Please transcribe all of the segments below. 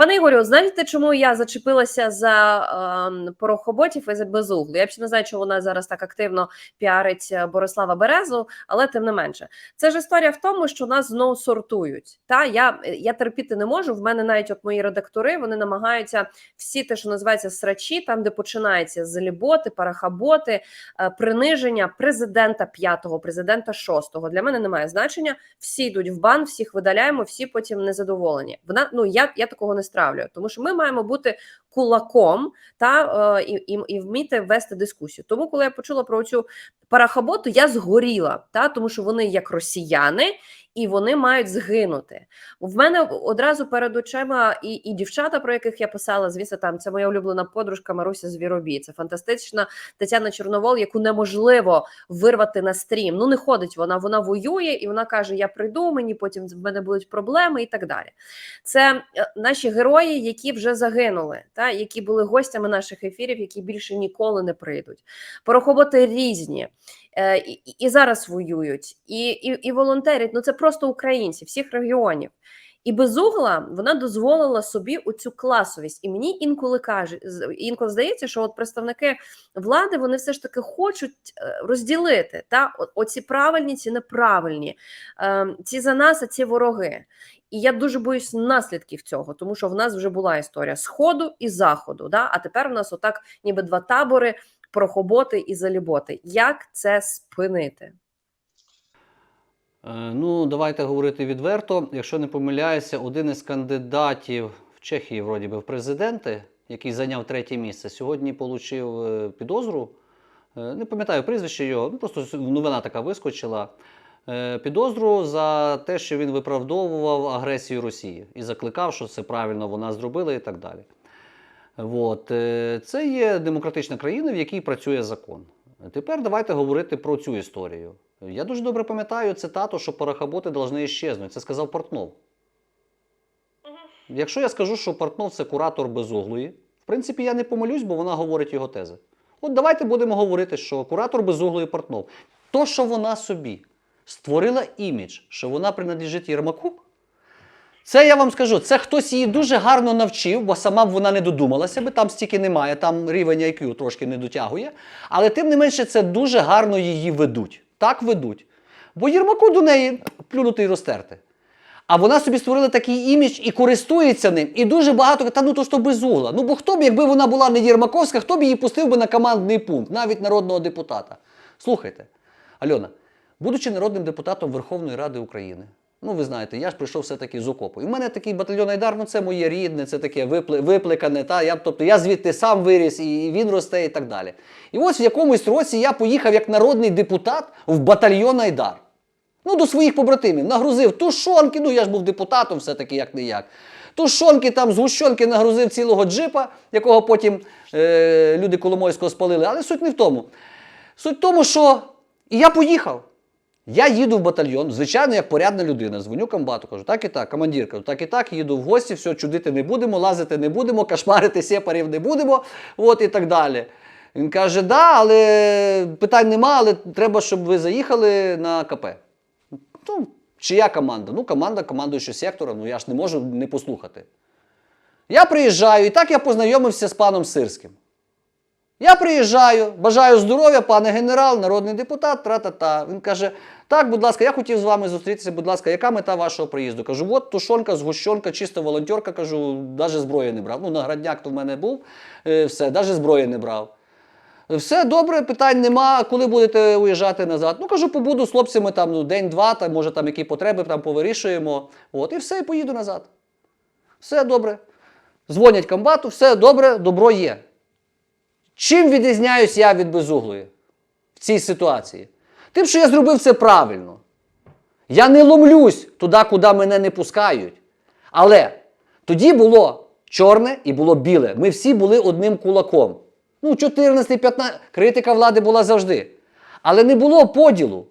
Пане Ігорю, знаєте, чому я зачепилася за е, порохоботів і за безуглу? Я ще не знаю, чому вона зараз так активно піарить е, Борислава Березу, але тим не менше, це ж історія в тому, що нас знову сортують. Та я, я терпіти не можу. В мене навіть от мої редактори вони намагаються всі те, що називається срачі, там де починається заліботи, парахаботи, е, приниження президента п'ятого, президента шостого. Для мене немає значення. Всі йдуть в бан, всіх видаляємо, всі потім незадоволені. Вона ну я, я такого не стравлюю, тому що ми маємо бути кулаком та е, і, і, і вміти вести дискусію. Тому, коли я почула про цю парахаботу, я згоріла, та тому що вони як росіяни. І вони мають згинути. В мене одразу перед очима і і дівчата, про яких я писала, звісно, там це моя улюблена подружка Маруся Звіробій. Це фантастична Тетяна Чорновол, яку неможливо вирвати на стрім. Ну не ходить вона, вона воює і вона каже: Я прийду, мені потім в мене будуть проблеми і так далі. Це е, наші герої, які вже загинули, та які були гостями наших ефірів, які більше ніколи не прийдуть. Порохоботи різні. Е, і, і зараз воюють, і, і, і волонтерять. Ну це просто українці всіх регіонів. І безугла вона дозволила собі оцю класовість. І мені інколи каже, інколи здається, що от представники влади вони все ж таки хочуть е, розділити та оці правильні, ці неправильні, ем, ці за нас, а ці вороги. І я дуже боюсь наслідків цього, тому що в нас вже була історія сходу і заходу. Да? А тепер у нас отак, ніби два табори прохоботи і заліботи. Як це спинити? Е, Ну, давайте говорити відверто. Якщо не помиляюся, один із кандидатів в Чехії, вроді би, в президенти, який зайняв третє місце, сьогодні отримав підозру. Е, Не пам'ятаю прізвище його, ну просто новина така вискочила. Е, Підозру за те, що він виправдовував агресію Росії і закликав, що це правильно вона зробила і так далі. От. е, Це є демократична країна, в якій працює закон. Тепер давайте говорити про цю історію. Я дуже добре пам'ятаю цитату, що парахаботи повинні іщезнути. Це сказав Портнов. Якщо я скажу, що Портнов це куратор безуглої, в принципі, я не помилюсь, бо вона говорить його тези. От давайте будемо говорити, що куратор безуглої Портнов. То, що вона собі створила імідж, що вона принадлежить Єрмаку, це я вам скажу, це хтось її дуже гарно навчив, бо сама б вона не додумалася би, там стільки немає, там рівень IQ трошки не дотягує. Але тим не менше, це дуже гарно її ведуть. Так ведуть. Бо Єрмаку до неї плюнути і розтерти. А вона собі створила такий імідж і користується ним. І дуже багато та ну то ж то безугла. Ну бо хто б, якби вона була не Єрмаковська, хто б її пустив би на командний пункт, навіть народного депутата. Слухайте, Альона, будучи народним депутатом Верховної Ради України, ну ви знаєте, я ж прийшов все-таки з окопу. І в мене такий батальйон Айдар, ну це моє рідне, це таке випле, випликане. Та, я, тобто я звідти сам виріс, і він росте, і так далі. І ось в якомусь році я поїхав як народний депутат в батальйон Айдар. Ну, до своїх побратимів нагрузив тушонки, ну я ж був депутатом, все-таки як не як. Тушонки там, згущенки нагрузив цілого джипа, якого потім е, люди Коломойського спалили. Але суть не в тому. Суть в тому, що і я поїхав. Я їду в батальйон, звичайно, як порядна людина. Дзвоню комбату, кажу, так і так, командир, кажу, так і так, їду в гості, все, чудити не будемо, лазити не будемо, кошмарити сепарів не будемо, от і так далі. Він каже, да, але питань нема, але треба, щоб ви заїхали на КП. Ну, чия команда? Ну, команда командуючого сектора, ну я ж не можу не послухати. Я приїжджаю, і так я познайомився з паном Сирським. Я приїжджаю, бажаю здоров'я, пане генерал, народний депутат, тра-та-та. Він каже: так, будь ласка, я хотів з вами зустрітися, будь ласка, яка мета вашого приїзду? Кажу, от тушонка, згущенка, чиста волонтерка, кажу, навіть зброї не брав. Ну, наградняк то в мене був, е, все, навіть зброї не брав. Все добре, питань нема. Коли будете уїжджати назад? Ну кажу, побуду з хлопцями там ну, день-два, там, може там які потреби там повирішуємо. От, і все, і поїду назад. Все добре. Дзвонять комбату, все добре, добро є. Чим відрізняюсь я від безуглої в цій ситуації? Тим, що я зробив це правильно. Я не ломлюсь туди, куди мене не пускають. Але тоді було чорне і було біле. Ми всі були одним кулаком. Ну, 14-15, критика влади була завжди. Але не було поділу.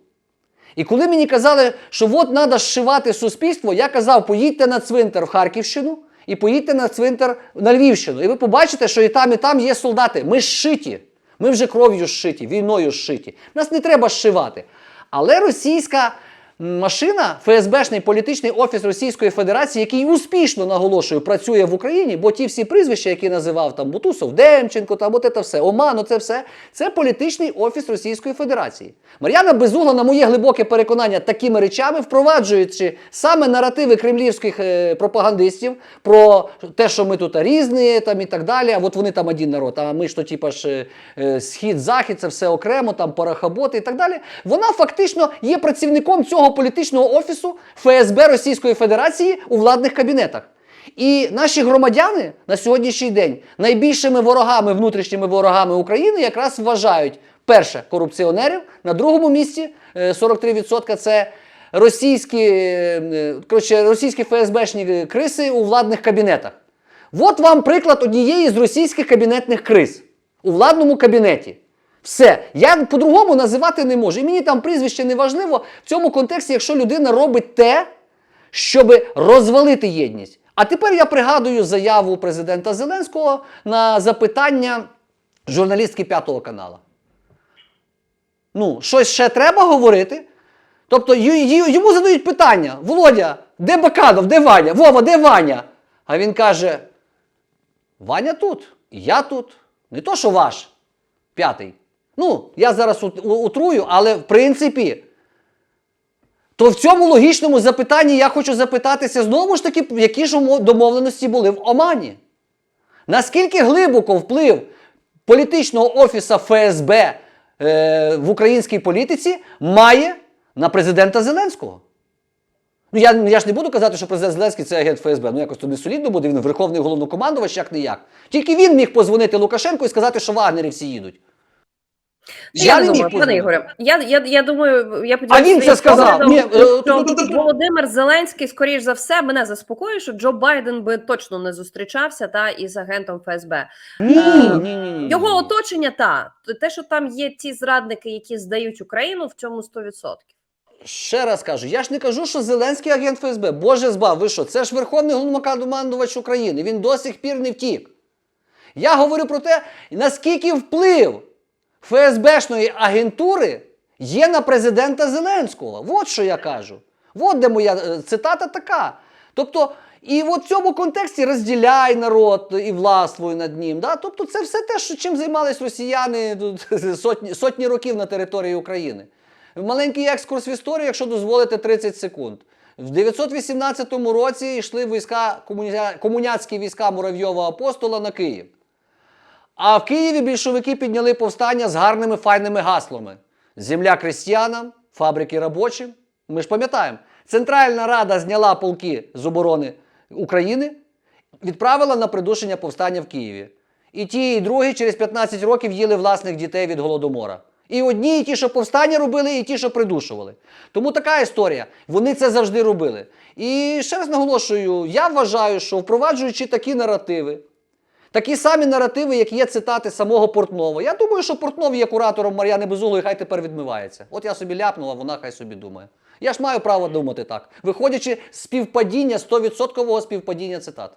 І коли мені казали, що от треба зшивати суспільство, я казав, поїдьте на цвинтар в Харківщину і поїдьте на цвинтар на Львівщину. І ви побачите, що і там, і там є солдати. Ми зшиті. Ми вже кров'ю зшиті, війною зшиті. Нас не треба зшивати. Але російська машина, ФСБшний політичний офіс Російської Федерації, який успішно наголошую, працює в Україні, бо ті всі прізвища, які називав там Бутусов, Демченко, там от це все, Оман, це все, це політичний офіс Російської Федерації. Мар'яна Безугла, на моє глибоке переконання, такими речами, впроваджуючи саме наративи кремлівських е, пропагандистів про те, що ми тут різні, там і так далі. А от вони там один народ, а ми ж то, типа ж е, схід, захід, це все окремо, там парахаботи і так далі. Вона фактично є працівником цього політичного офісу ФСБ Російської Федерації у владних кабінетах. І наші громадяни на сьогоднішній день найбільшими ворогами, внутрішніми ворогами України якраз вважають перше корупціонерів, на другому місці е, 43% це російські, е, коротше, російські ФСБшні криси у владних кабінетах. От вам приклад однієї з російських кабінетних криз у владному кабінеті. Все, я по-другому називати не можу. І мені там прізвище не важливо в цьому контексті, якщо людина робить те, щоб розвалити єдність. А тепер я пригадую заяву президента Зеленського на запитання журналістки П'ятого канала. Ну, щось ще треба говорити. Тобто йому задають питання: Володя, де Баканов, де Ваня? Вова, де Ваня? А він каже: Ваня тут, я тут. Не то, що ваш п'ятий. Ну, я зараз ут- утрую, але в принципі. То в цьому логічному запитанні я хочу запитатися знову ж таки, які ж домовленості були в Омані. Наскільки глибоко вплив політичного офіса ФСБ е, в українській політиці має на президента Зеленського? Ну, я, я ж не буду казати, що президент Зеленський це агент ФСБ. Ну якось то не солідно буде, він верховний головнокомандувач, як не як. Тільки він міг позвонити Лукашенку і сказати, що вагнери всі їдуть. Я, не думаю, пане. Ігоре. Я, я, я думаю, я А він це сказав. Ні, е, що тут- Володимир Зеленський, скоріш за все, мене заспокоює, що Джо Байден би точно не зустрічався та із агентом ФСБ. Ні, Е, ні, ні. Його оточення, та те, що там є ті зрадники, які здають Україну, в цьому 100%. Ще раз кажу, я ж не кажу, що Зеленський агент ФСБ. Боже збав, ви що? Це ж верховний головнокомандувач України. Він до сих пір не втік. Я говорю про те, наскільки вплив ФСБшної агентури є на президента Зеленського. От що я кажу. От де моя е, цитата така. Тобто, і в цьому контексті розділяй народ і властвуй над ним. Да? Тобто, це все те, що чим займались росіяни сотні, сотні років на території України. Маленький екскурс в історію, якщо дозволите 30 секунд. В 918 році йшли війська, комуня... комуняцькі війська Муравйова Апостола на Київ. А в Києві більшовики підняли повстання з гарними файними гаслами: Земля крестьянам, фабрики робочим. Ми ж пам'ятаємо, Центральна Рада зняла полки з оборони України, відправила на придушення повстання в Києві. І ті, і другі через 15 років їли власних дітей від голодомора. І одні, і ті, що повстання робили, і ті, що придушували. Тому така історія. Вони це завжди робили. І ще раз наголошую: я вважаю, що впроваджуючи такі наративи, Такі самі наративи, як є цитати самого Портнова. Я думаю, що Портнов є куратором Мар'яни Безуглої, хай тепер відмивається. От я собі ляпнула, вона хай собі думає. Я ж маю право думати так, виходячи з співпадіння, 100% співпадіння цитат.